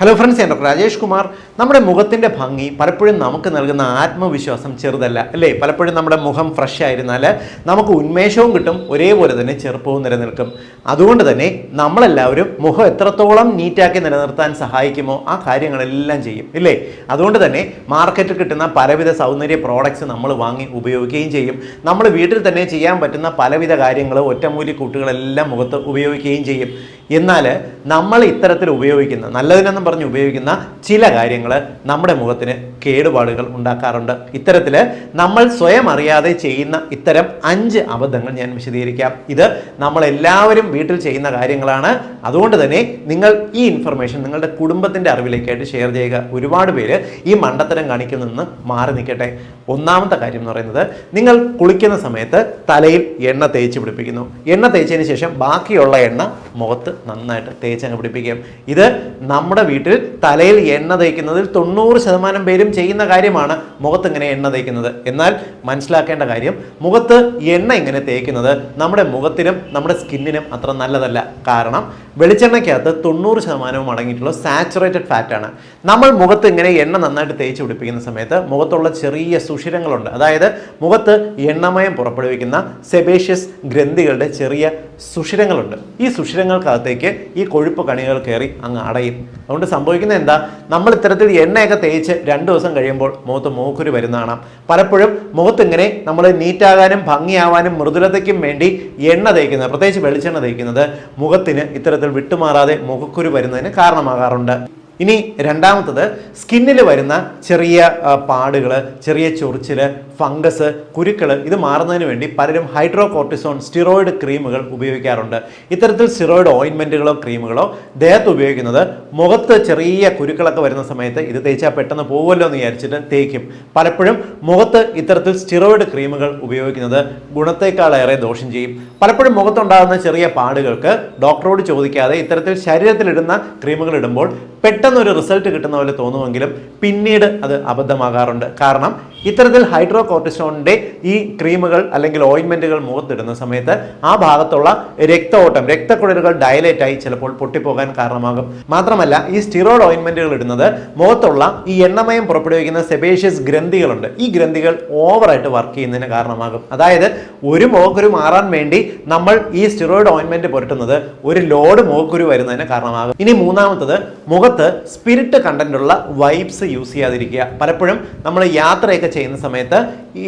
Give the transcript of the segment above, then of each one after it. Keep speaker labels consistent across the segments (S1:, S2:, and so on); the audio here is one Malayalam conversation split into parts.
S1: ഹലോ ഫ്രണ്ട്സ് ഞാൻ ഡോക്ടർ രാജേഷ് കുമാർ. നമ്മുടെ മുഖത്തിന്റെ ഭംഗി പലപ്പോഴും നമുക്ക് നൽകുന്ന ആത്മവിശ്വാസം ചെറുതല്ല അല്ലേ? പലപ്പോഴും നമ്മുടെ മുഖം ഫ്രഷ് ആയിരുന്നാൽ നമുക്ക് ഉന്മേഷവും കിട്ടും ഒരേപോലെ തന്നെ ചെറുപ്പവും നിലനിൽക്കും. അതുകൊണ്ട് തന്നെ നമ്മളെല്ലാവരും മുഖം എത്രത്തോളം നീറ്റാക്കി നിലനിർത്താൻ സഹായിക്കുമോ ആ കാര്യങ്ങളെല്ലാം ചെയ്യും ഇല്ലേ? അതുകൊണ്ട് തന്നെ മാർക്കറ്റിൽ കിട്ടുന്ന പലവിധ സൗന്ദര്യ പ്രോഡക്റ്റ്സ് നമ്മൾ വാങ്ങി ഉപയോഗിക്കുകയും ചെയ്യും. നമ്മൾ വീട്ടിൽ തന്നെ ചെയ്യാൻ പറ്റുന്ന പലവിധ കാര്യങ്ങൾ ഒറ്റമൂലി കൂട്ടുകളെല്ലാം മുഖത്ത് ഉപയോഗിക്കുകയും ചെയ്യും. എന്നാൽ നമ്മൾ ഇത്തരത്തിൽ ഉപയോഗിക്കുന്ന നല്ലതിനെന്നും പറഞ്ഞ് ഉപയോഗിക്കുന്ന ചില കാര്യങ്ങൾ നമ്മുടെ മുഖത്തിന് കേടുപാടുകൾ ഉണ്ടാക്കാറുണ്ട്. ഇത്തരത്തിൽ നമ്മൾ സ്വയം അറിയാതെ ചെയ്യുന്ന ഇത്തരം അഞ്ച് അബദ്ധങ്ങൾ ഞാൻ വിശദീകരിക്കാം. ഇത് നമ്മളെല്ലാവരും വീട്ടിൽ ചെയ്യുന്ന കാര്യങ്ങളാണ്. അതുകൊണ്ട് തന്നെ നിങ്ങൾ ഈ ഇൻഫർമേഷൻ നിങ്ങളുടെ കുടുംബത്തിന്റെ അറിവിലേക്കായിട്ട് ഷെയർ ചെയ്യുക. ഒരുപാട് പേര് ഈ മണ്ടത്തരം കാണിക്കുന്നതിൽ നിന്ന് മാറി നിൽക്കട്ടെ. ഒന്നാമത്തെ കാര്യം എന്ന് പറയുന്നത് നിങ്ങൾ കുളിക്കുന്ന സമയത്ത് തലയിൽ എണ്ണ തേച്ച് പിടിപ്പിക്കുന്നു. എണ്ണ തേച്ചതിന് ശേഷം ബാക്കിയുള്ള എണ്ണ മുഖത്ത് നന്നായിട്ട് തേച്ചങ്ങ് പിടിപ്പിക്കും ഇത് നമ്മുടെ വീട്ടിൽ തലയിൽ എണ്ണ തേക്കുന്നതിൽ തൊണ്ണൂറ് ശതമാനം പേരും ചെയ്യുന്ന കാര്യമാണ് മുഖത്ത് ഇങ്ങനെ എണ്ണ തേക്കുന്നത്. എന്നാൽ മനസ്സിലാക്കേണ്ട കാര്യം മുഖത്ത് എണ്ണ ഇങ്ങനെ തേക്കുന്നത് നമ്മുടെ മുഖത്തിനും നമ്മുടെ സ്കിന്നിനും അത്ര നല്ലതല്ല. കാരണം വെളിച്ചെണ്ണയ്ക്കകത്ത് തൊണ്ണൂറ് ശതമാനവും അടങ്ങിയിട്ടുള്ള സാച്ചുറേറ്റഡ് ഫാറ്റാണ് നമ്മൾ മുഖത്ത് ഇങ്ങനെ എണ്ണ നന്നായിട്ട് തേച്ച് പിടിപ്പിക്കുന്ന സമയത്ത് മുഖത്തുള്ള ചെറിയ സുഷിരങ്ങളുണ്ട്. അതായത് മുഖത്ത് എണ്ണമയം പുറപ്പെടുവിക്കുന്ന സെബേഷ്യസ് ഗ്രന്ഥികളുടെ ചെറിയ സുഷിരങ്ങളുണ്ട്. ഈ സുഷിരങ്ങൾക്കകത്തേക്ക് ഈ കൊഴുപ്പ് കണികൾ കയറി അങ്ങ് അടയും. അതുകൊണ്ട് സംഭവിക്കുന്നത് എന്താ? നമ്മൾ ഇത്തരത്തിൽ എണ്ണയൊക്കെ തേച്ച് രണ്ട് ദിവസം കഴിയുമ്പോൾ മുഖത്ത് മൂക്കുരു വരുന്നതാണ് പലപ്പോഴും മുഖത്ത് ഇങ്ങനെ നമ്മൾ നീറ്റാകാനും ഭംഗിയാവാനും മൃദുലതയ്ക്കും വേണ്ടി എണ്ണ തേക്കുന്നത് പ്രത്യേകിച്ച് വെളിച്ചെണ്ണ തേക്കുന്നത് മുഖത്തിന് ഇത്തരത്തിൽ വിട്ടുമാറാതെ മുഖക്കുരു വരുന്നതിന് കാരണമാകാറുണ്ട്. ഇനി രണ്ടാമത്തത് സ്കിന്നിൽ വരുന്ന ചെറിയ പാടുകൾ ചെറിയ ചൊറിച്ചിൽ ഫംഗസ് കുരുക്കൾ ഇത് മാറുന്നതിന് വേണ്ടി പലരും ഹൈഡ്രോ കോർട്ടിസോൺ സ്റ്റിറോയിഡ് ക്രീമുകൾ ഉപയോഗിക്കാറുണ്ട്. ഇത്തരത്തിൽ സ്റ്റിറോയിഡ് ഓയിൻമെന്റുകളോ ക്രീമുകളോ ദേഹത്ത് ഉപയോഗിക്കുന്നത് മുഖത്ത് ചെറിയ കുരുക്കളൊക്കെ വരുന്ന സമയത്ത് ഇത് തേച്ചാൽ പെട്ടെന്ന് പോകുമല്ലോ എന്ന് വിചാരിച്ചിട്ട് തേക്കും. പലപ്പോഴും മുഖത്ത് ഇത്തരത്തിൽ സ്റ്റിറോയിഡ് ക്രീമുകൾ ഉപയോഗിക്കുന്നത് ഗുണത്തേക്കാളേറെ ദോഷം ചെയ്യും. പലപ്പോഴും മുഖത്തുണ്ടാകുന്ന ചെറിയ പാടുകൾക്ക് ഡോക്ടറോട് ചോദിക്കാതെ ഇത്തരത്തിൽ ശരീരത്തിലിടുന്ന ക്രീമുകൾ ഇടുമ്പോൾ പെട്ടെന്ന് ഒരു റിസൾട്ട് കിട്ടുന്ന പോലെ തോന്നുമെങ്കിലും പിന്നീട് അത് അബദ്ധമാകാറുണ്ട്. കാരണം ഇത്തരത്തിൽ ഹൈഡ്രോ കോർട്ടിസോണിന്റെ ഈ ക്രീമുകൾ അല്ലെങ്കിൽ ഓയിൻമെന്റുകൾ മുഖത്തിടുന്ന സമയത്ത് ആ ഭാഗത്തുള്ള രക്തഓട്ടം രക്തക്കുഴലുകൾ ഡയലേറ്റ് ആയി ചിലപ്പോൾ പൊട്ടിപ്പോകാൻ കാരണമാകും. മാത്രമല്ല ഈ സ്റ്റിറോയിഡ് ഓയിൻമെന്റുകൾ ഇടുന്നത് മുഖത്തുള്ള ഈ എണ്ണമയം പുറപ്പെടുവിക്കുന്ന സെബേഷ്യസ് ഗ്രന്ഥികളുണ്ട്. ഈ ഗ്രന്ഥികൾ ഓവറായിട്ട് വർക്ക് ചെയ്യുന്നതിന് കാരണമാകും. അതായത് ഒരു മുഖക്കുരു മാറാൻ വേണ്ടി നമ്മൾ ഈ സ്റ്റിറോയിഡ് ഓയിൻമെന്റ് പുരട്ടുന്നത് ഒരു ലോഡ് മുഖക്കുരു വരുന്നതിന് കാരണമാകും. ഇനി മൂന്നാമത്തത് മുഖത്ത് സ്പിരിറ്റ് കണ്ടന്റ് ഉള്ള വൈബ്സ് യൂസ് ചെയ്യാതിരിക്കുക. പലപ്പോഴും നമ്മൾ യാത്രയൊക്കെ ചെയ്യുന്ന സമയത്ത്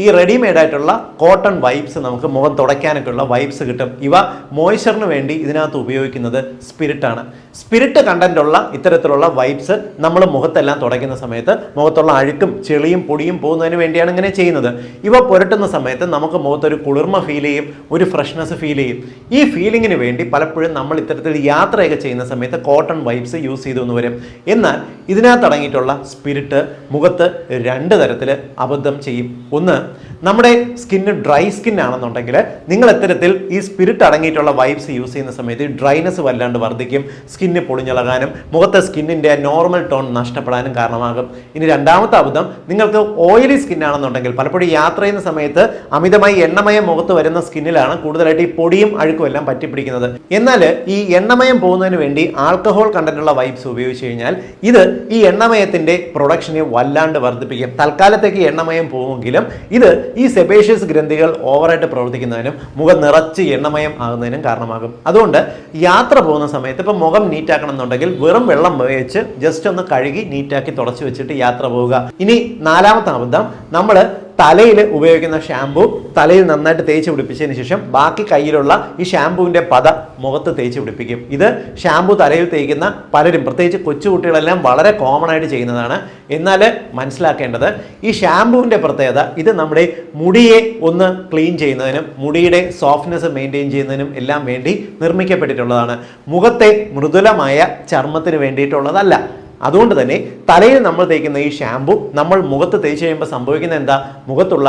S1: ഈ റെഡിമെയ്ഡ് ആയിട്ടുള്ള കോട്ടൺ വൈപ്സ് നമുക്ക് മുഖം തുടയ്ക്കാനൊക്കെ ഉള്ള വൈബ്സ് കിട്ടും. ഇവ മോയ്സ്ചറിന് വേണ്ടി ഇതിനകത്ത് ഉപയോഗിക്കുന്നത് സ്പിരിറ്റാണ് സ്പിരിറ്റ് കണ്ടന്റ് ഉള്ള ഇത്തരത്തിലുള്ള വൈപ്സ് നമ്മൾ മുഖത്തെല്ലാം തുടയ്ക്കുന്ന സമയത്ത് മുഖത്തുള്ള അഴുക്കും ചെളിയും പൊടിയും പോകുന്നതിന് വേണ്ടിയാണ് ഇങ്ങനെ ചെയ്യുന്നത്. ഇവ പുരട്ടുന്ന സമയത്ത് നമുക്ക് മുഖത്തൊരു കുളിർമ ഫീൽ ചെയ്യും ഒരു ഫ്രഷ്നെസ് ഫീൽ ചെയ്യും. ഈ ഫീലിങ്ങിന് വേണ്ടി പലപ്പോഴും നമ്മൾ ഇത്തരത്തിൽ യാത്രയൊക്കെ ചെയ്യുന്ന സമയത്ത് കോട്ടൺ വൈപ്സ് യൂസ് ചെയ്തു എന്ന് വരും. എന്നാൽ ഇതിനകത്ത് അടങ്ങിയിട്ടുള്ള സ്പിരിറ്റ് മുഖത്ത് രണ്ട് തരത്തിൽ അബദ്ധം ചെയ്യും. ഒന്ന് നമ്മുടെ സ്കിന്ന് ഡ്രൈ സ്കിൻ ആണെന്നുണ്ടെങ്കിൽ നിങ്ങൾ ഇത്തരത്തിൽ ഈ സ്പിരിറ്റ് അടങ്ങിയിട്ടുള്ള വൈബ്സ് യൂസ് ചെയ്യുന്ന സമയത്ത് ഡ്രൈനെസ് വല്ലാണ്ട് വർദ്ധിക്കും സ്കിന്ന് പൊളിഞ്ഞിളകാനും മുഖത്തെ സ്കിന്നിന്റെ നോർമൽ ടോൺ നഷ്ടപ്പെടാനും കാരണമാകും. ഇനി രണ്ടാമത്തെ അബദ്ധം നിങ്ങൾക്ക് ഓയിലി സ്കിൻ ആണെന്നുണ്ടെങ്കിൽ പലപ്പോഴും യാത്ര ചെയ്യുന്ന സമയത്ത് അമിതമായി എണ്ണമയം മുഖത്ത് വരുന്ന സ്കിന്നിലാണ് കൂടുതലായിട്ട് ഈ പൊടിയും അഴുക്കും എല്ലാം പറ്റിപ്പിടിക്കുന്നത്. എന്നാൽ ഈ എണ്ണമയം പോകുന്നതിന് വേണ്ടി ആൽക്കഹോൾ കണ്ടന്റുള്ള വൈബ്സ് ഉപയോഗിച്ച് കഴിഞ്ഞാൽ ഇത് ഈ എണ്ണമയത്തിന്റെ പ്രൊഡക്ഷനെ വല്ലാണ്ട് വർദ്ധിപ്പിക്കും. തൽക്കാലത്തേക്ക് എണ്ണമയം പോകുമെങ്കിലും ഇത് ഈ സെബേഷ്യസ് ഗ്രന്ഥികൾ ഓവറായിട്ട് പ്രവർത്തിക്കുന്നതിനും മുഖം നിറച്ച് എണ്ണമയം ആകുന്നതിനും കാരണമാകും. അതുകൊണ്ട് യാത്ര പോകുന്ന സമയത്ത് ഇപ്പം മുഖം നീറ്റാക്കണം എന്നുണ്ടെങ്കിൽ വെറും വെള്ളം വെച്ച് ജസ്റ്റ് ഒന്ന് കഴുകി നീറ്റാക്കി തുടച്ചു വെച്ചിട്ട് യാത്ര പോവുക. ഇനി നാലാമത്തെ അബദ്ധം. നമ്മൾ തലയിൽ ഉപയോഗിക്കുന്ന ഷാമ്പു തലയിൽ നന്നായിട്ട് തേച്ച് പിടിപ്പിച്ചതിന് ശേഷം ബാക്കി കയ്യിലുള്ള ഈ ഷാമ്പുവിന്റെ പത മുഖത്ത് തേച്ച് പിടിപ്പിക്കും. ഇത് ഷാമ്പു തലയിൽ തേക്കുന്ന പലരും പ്രത്യേകിച്ച് കൊച്ചുകുട്ടികളെല്ലാം വളരെ കോമൺ ആയിട്ട് ചെയ്യുന്നതാണ്. എന്നാൽ മനസ്സിലാക്കേണ്ടത് ഈ ഷാമ്പുവിന്റെ പ്രത്യേകത ഇത് നമ്മുടെ മുടിയെ ഒന്ന് ക്ലീൻ ചെയ്യുന്നതിനും മുടിയുടെ സോഫ്റ്റ്നെസ് മെയിന്റെയിൻ ചെയ്യുന്നതിനും എല്ലാം വേണ്ടി നിർമ്മിക്കപ്പെട്ടിട്ടുള്ളതാണ്. മുഖത്തെ മൃദുലമായ ചർമ്മത്തിന് വേണ്ടിയിട്ടുള്ളതല്ല. അതുകൊണ്ട് തന്നെ തലയിൽ നമ്മൾ തേക്കുന്ന ഈ ഷാമ്പു നമ്മൾ മുഖത്ത് തേച്ച് കഴിയുമ്പോൾ സംഭവിക്കുന്ന എന്താ? മുഖത്തുള്ള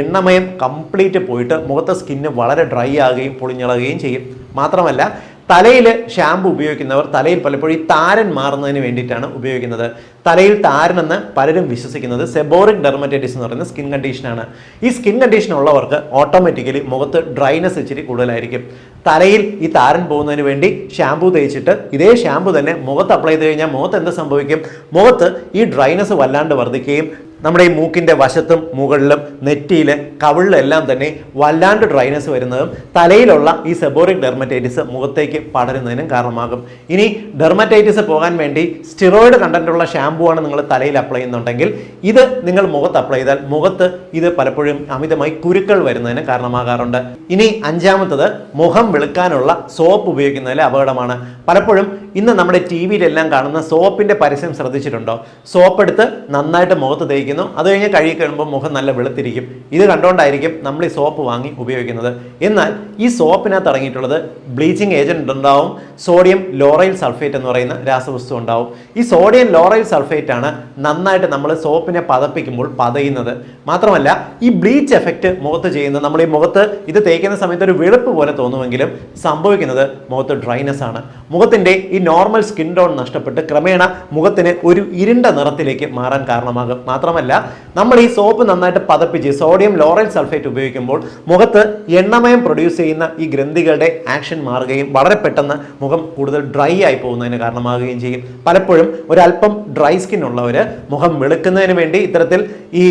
S1: എണ്ണമയം കംപ്ലീറ്റ് പോയിട്ട് മുഖത്തെ സ്കിന്ന് വളരെ ഡ്രൈ ആകുകയും പൊളിഞ്ഞളകുകയും ചെയ്യും. മാത്രമല്ല തലയിൽ ഷാമ്പു ഉപയോഗിക്കുന്നവർ തലയിൽ പലപ്പോഴും ഈ താരൻ മാറുന്നതിന് വേണ്ടിയിട്ടാണ് ഉപയോഗിക്കുന്നത്. തലയിൽ താരനെന്ന് പലരും വിശ്വസിക്കുന്നത് സെബോറിക് ഡെർമറ്റൈറ്റിസ് എന്ന് പറയുന്ന സ്കിൻ കണ്ടീഷനാണ് ഈ സ്കിൻ കണ്ടീഷൻ ഉള്ളവർക്ക് ഓട്ടോമാറ്റിക്കലി മുഖത്ത് ഡ്രൈനെസ് ഇച്ചിരി കൂടുതലായിരിക്കും. തലയിൽ ഈ താരൻ പോകുന്നതിന് വേണ്ടി ഷാമ്പു തേച്ചിട്ട് ഇതേ ഷാമ്പു തന്നെ മുഖത്ത് അപ്ലൈ ചെയ്ത് കഴിഞ്ഞാൽ മുഖത്ത് എന്ത് സംഭവിക്കും? മുഖത്ത് ഈ ഡ്രൈനസ് വല്ലാണ്ട് വർദ്ധിക്കുകയും നമ്മുടെ ഈ മൂക്കിന്റെ വശത്തും മുകളിലും നെറ്റിയിൽ കവിളിലെല്ലാം തന്നെ വല്ലാണ്ട് ഡ്രൈനസ് വരുന്നതും തലയിലുള്ള ഈ സെബോറിക് ഡെർമറ്റൈറ്റിസ് മുഖത്തേക്ക് പടരുന്നതിനും കാരണമാകും. ഇനി ഡെർമറ്റൈറ്റിസ് പോകാൻ വേണ്ടി സ്റ്റിറോയിഡ് കണ്ടന്റുള്ള ഷാമ്പു ആണ് നിങ്ങൾ തലയിൽ അപ്ലൈ ചെയ്യുന്നുണ്ടെങ്കിൽ ഇത് നിങ്ങൾ മുഖത്ത് അപ്ലൈ ചെയ്താൽ മുഖത്ത് ഇത് പലപ്പോഴും അമിതമായി കുരുക്കൾ വരുന്നതിന് കാരണമാകാറുണ്ട്. ഇനി അഞ്ചാമത്തത് മുഖം വെളുക്കാനുള്ള സോപ്പ് ഉപയോഗിക്കുന്നതിലെ അപകടമാണ്. പലപ്പോഴും ഇന്ന് നമ്മുടെ ടി വിയിലെല്ലാം കാണുന്ന സോപ്പിന്റെ പരസ്യം ശ്രദ്ധിച്ചിട്ടുണ്ടോ? സോപ്പ് എടുത്ത് നന്നായിട്ട് മുഖത്ത് തേക്കുന്നു. അത് കഴിഞ്ഞ് കഴുകി കഴിയുമ്പോൾ മുഖം നല്ല വെളുത്തിരിക്കും. ഇത് കണ്ടുകൊണ്ടായിരിക്കും നമ്മൾ ഈ സോപ്പ് വാങ്ങി ഉപയോഗിക്കുന്നത്. എന്നാൽ ഈ സോപ്പിനകത്ത് അടങ്ങിയിട്ടുള്ളത് ബ്ലീച്ചിങ് ഏജന്റ് ഉണ്ടാവും. സോഡിയം ലോറൈൽ സൾഫേറ്റ് എന്ന് പറയുന്ന രാസവസ്തു ഉണ്ടാവും. ഈ സോഡിയം ലോറൈൽ സൾഫേറ്റ് ആണ്. നന്നായിട്ട് നമ്മൾ സോപ്പിനെ പതപ്പിക്കുമ്പോൾ പതയുന്നത്. മാത്രമല്ല ഈ ബ്ലീച്ച് എഫക്റ്റ് മുഖത്ത് ചെയ്യുന്നത് നമ്മൾ ഈ മുഖത്ത് ഇത് തേക്കുന്ന സമയത്ത് ഒരു വെളുപ്പ് പോലെ തോന്നുമെങ്കിലും സംഭവിക്കുന്നത് മുഖത്ത് ഡ്രൈനസ് ആണ്. മുഖത്തിന്റെ ഈ നോർമൽ സ്കിൻ ടോൺ നഷ്ടപ്പെട്ട് ക്രമേണ മുഖത്തിന് ഒരു ഇരുണ്ട നിറത്തിലേക്ക് മാറാൻ കാരണമാകും. മാത്രമല്ല നമ്മൾ ഈ സോപ്പ് നന്നായിട്ട് പതപ്പിച്ച് സോഡിയം ലോറൽ സൾഫേറ്റ് ഉപയോഗിക്കുമ്പോൾ മുഖത്ത് എണ്ണമയം പ്രൊഡ്യൂസ് ചെയ്യുന്ന ഈ ഗ്രന്ഥികളുടെ ആക്ഷൻ മാറുകയും വളരെ പെട്ടെന്ന് മുഖം കൂടുതൽ ഡ്രൈ ആയി പോകുന്നതിന് കാരണമാകുകയും ചെയ്യും. പലപ്പോഴും ഒരല്പം ഡ്രൈ സ്കിൻ ഉള്ളവർ മുഖം വെളുക്കുന്നതിന് വേണ്ടി ഇത്തരത്തിൽ ഈ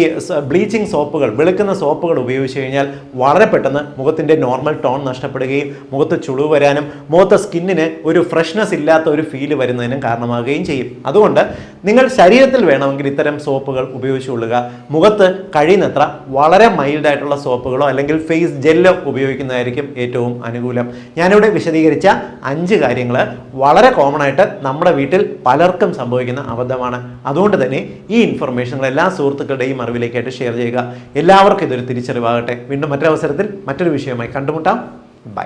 S1: ബ്ലീച്ചിങ് സോപ്പുകൾ വെളുക്കുന്ന സോപ്പുകൾ ഉപയോഗിച്ച് കഴിഞ്ഞാൽ വളരെ പെട്ടെന്ന് മുഖത്തിന്റെ നോർമൽ ടോൺ നഷ്ടപ്പെടുകയും മുഖത്ത് ചുളിവ് വരാനും മുഖത്തെ സ്കിന്നിന് ഒരു ഫ്രഷ്നെസ് ഇല്ലാത്ത ഒരു ഫീൽ വരുന്നതിനും കാരണമാകുകയും ചെയ്യും. അതുകൊണ്ട് നിങ്ങൾ ശരീരത്തിൽ വേണമെങ്കിൽ ഇത്തരം സോപ്പുകൾ ഉപയോഗിച്ചുകൊള്ളുക മുഖത്ത് കഴിയുന്നത്ര വളരെ മൈൽഡായിട്ടുള്ള സോപ്പുകളോ അല്ലെങ്കിൽ ഫേസ് ജെല്ലോ ഉപയോഗിക്കുന്നതായിരിക്കും ഏറ്റവും അനുകൂലം. ഞാനിവിടെ വിശദീകരിച്ച അഞ്ച് കാര്യങ്ങൾ വളരെ കോമൺ ആയിട്ട് നമ്മുടെ വീട്ടിൽ പലർക്കും സംഭവിക്കുന്ന അബദ്ധമാണ്. അതുകൊണ്ട് തന്നെ ഈ ഇൻഫർമേഷനുകൾ എല്ലാ സുഹൃത്തുക്കളുടെയും അറിവിലേക്കായിട്ട് ഷെയർ ചെയ്യുക. എല്ലാവർക്കും ഇതൊരു തിരിച്ചറിവാകട്ടെ. വീണ്ടും മറ്റൊരവസരത്തിൽ മറ്റൊരു വിഷയമായി കണ്ടുമുട്ടാം. ബൈ